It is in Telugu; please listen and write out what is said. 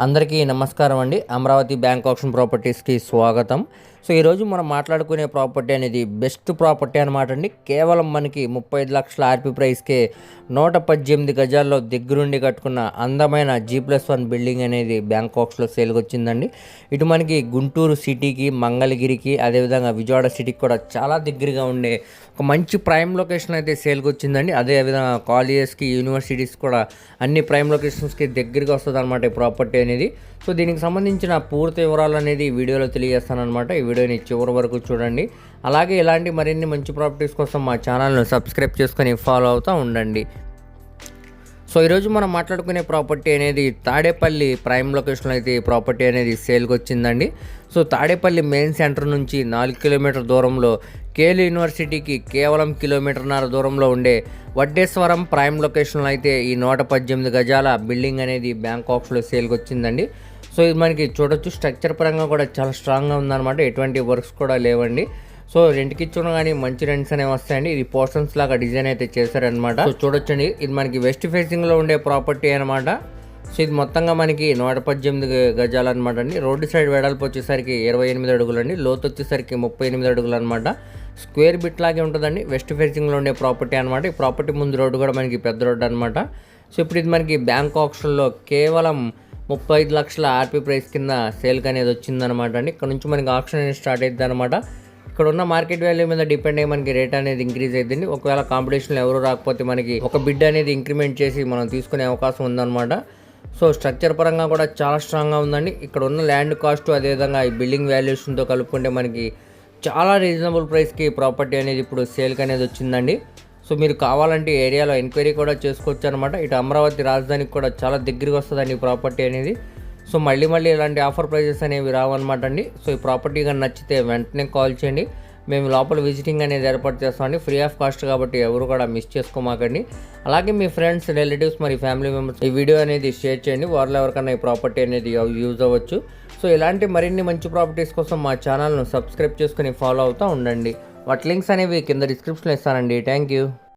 అందరికీ నమస్కారం అండి. అమరావతి బ్యాంక్ ఆప్షన్ ప్రాపర్టీస్కి స్వాగతం. సో ఈరోజు మనం మాట్లాడుకునే ప్రాపర్టీ అనేది బెస్ట్ ప్రాపర్టీ అనమాట అండి. కేవలం మనకి ముప్పై ఐదు లక్షల ఆర్పీ ప్రైస్కే నూట పద్దెనిమిది గజాల్లో దగ్గరుండి కట్టుకున్న అందమైన జీ ప్లస్ వన్ బిల్డింగ్ అనేది బ్యాంకాక్స్లో సేల్కి వచ్చిందండి. ఇటు మనకి గుంటూరు సిటీకి మంగళగిరికి అదేవిధంగా విజయవాడ సిటీకి కూడా చాలా దగ్గరగా ఉండే ఒక మంచి ప్రైమ్ లొకేషన్ అయితే సేల్కి వచ్చిందండి. అదేవిధంగా కాలేజెస్కి యూనివర్సిటీస్ కూడా అన్ని ప్రైమ్ లొకేషన్స్కి దగ్గరగా వస్తుంది అనమాట ఈ ప్రాపర్టీ అనేది. సో దీనికి సంబంధించిన పూర్తి వివరాలు అనేది వీడియోలో తెలియజేస్తాను అనమాట ఈ వీడియోని చివరి వరకు చూడండి. అలాగే ఇలాంటి మరిన్ని మంచి ప్రాపర్టీస్ కోసం మా ఛానల్ను సబ్స్క్రైబ్ చేసుకొని ఫాలో అవుతూ ఉండండి. సో ఈరోజు మనం మాట్లాడుకునే ప్రాపర్టీ అనేది తాడేపల్లి ప్రైమ్ లొకేషన్లో అయితే ఈ ప్రాపర్టీ అనేది సేల్కి వచ్చిందండి. సో తాడేపల్లి మెయిన్ సెంటర్ నుంచి నాలుగు కిలోమీటర్ దూరంలో కేల్ యూనివర్సిటీకి కేవలం కిలోమీటర్న్నర దూరంలో ఉండే వడ్డేశ్వరం ప్రైమ్ లొకేషన్లో అయితే ఈ నూట పద్దెనిమిది గజాల బిల్డింగ్ అనేది బ్యాంకాక్స్లో సేల్కి వచ్చిందండి. సో ఇది మనకి చూడొచ్చు. స్ట్రక్చర్ పరంగా కూడా చాలా స్ట్రాంగ్గా ఉందన్నమాట. ఎటువంటి వర్క్స్ కూడా లేవండి. సో రెంట్కి ఇచ్చిన కానీ మంచి రెంట్స్ అనేవి వస్తాయండి. ఇది పోర్షన్స్ లాగా డిజైన్ అయితే చేశారనమాట సో చూడొచ్చండి. ఇది మనకి వెస్ట్ ఫేసింగ్లో ఉండే ప్రాపర్టీ అనమాట సో ఇది మొత్తంగా మనకి నూట పద్దెనిమిది గజాలు అనమాట అండి. రోడ్డు సైడ్ వెడల్పు వచ్చేసరికి ఇరవై ఎనిమిది అడుగులు అండి లోతు వచ్చేసరికి ముప్పై ఎనిమిది అడుగులు అనమాట స్క్వేర్ బిట్ లాగే ఉంటుందండి. వెస్ట్ ఫేసింగ్లో ఉండే ప్రాపర్టీ అనమాట ఈ ప్రాపర్టీ ముందు రోడ్డు కూడా మనకి పెద్ద రోడ్డు అనమాట సో ఇప్పుడు ఇది మనకి బ్యాంక్ ఆప్షన్లో కేవలం ముప్పై ఐదు లక్షల ఆర్పీ ప్రైస్ కింద సేల్కి అనేది వచ్చిందనమాట అండి. ఇక్కడ నుంచి మనకి ఆప్షన్ అనేది స్టార్ట్ అవుతుంది అనమాట ఇక్కడ ఉన్న మార్కెట్ వాల్యూ మీద డిపెండ్ అయ్యి మనకి రేట్ అనేది ఇంక్రీజ్ అవుతుంది ఒకవేళ కాంపిటీషన్లో ఎవరు రాకపోతే మనకి ఒక బిడ్ అనేది ఇంక్రిమెంట్ చేసి మనం తీసుకునే అవకాశం ఉందన్నమాట. సో స్ట్రక్చర్ పరంగా కూడా చాలా స్ట్రాంగ్గా ఉందండి. ఇక్కడ ఉన్న ల్యాండ్ కాస్ట్ అదేవిధంగా ఈ బిల్డింగ్ వాల్యుయేషన్తో కలుపుకుంటే మనకి చాలా రీజనబుల్ ప్రైస్కి ప్రాపర్టీ అనేది ఇప్పుడు సేల్కి అనేది వచ్చిందండి. సో మీరు కావాలంటే ఏరియాలో ఎంక్వైరీ కూడా చేసుకోవచ్చు అనమాట ఇటు అమరావతి రాజధానికి కూడా చాలా దగ్గరికి వస్తుందండి ఈ ప్రాపర్టీ అనేది. సో మళ్ళీ మళ్ళీ ఇలాంటి ఆఫర్ ప్రైజెస్ అనేవి రావన్నమాట అండి. సో ఈ ప్రాపర్టీ కానీ నచ్చితే వెంటనే కాల్ చేయండి. మేము లోపల విజిటింగ్ అనేది ఏర్పాటు చేస్తామండి ఫ్రీ ఆఫ్ కాస్ట్ కాబట్టి ఎవరు కూడా మిస్ చేసుకోమాకండి. అలాగే మీ ఫ్రెండ్స్ రిలేటివ్స్ మరి ఫ్యామిలీ మెంబర్స్ ఈ వీడియో అనేది షేర్ చేయండి. వారిలో ఎవరికైనా ఈ ప్రాపర్టీ అనేది యూజ్ అవ్వచ్చు. సో ఇలాంటి మరిన్ని మంచి ప్రాపర్టీస్ కోసం మా ఛానల్ను సబ్స్క్రైబ్ చేసుకుని ఫాలో అవుతూ ఉండండి. వాటి లింక్స్ అనేవి కింద డిస్క్రిప్షన్లో ఇస్తానండి. Thank you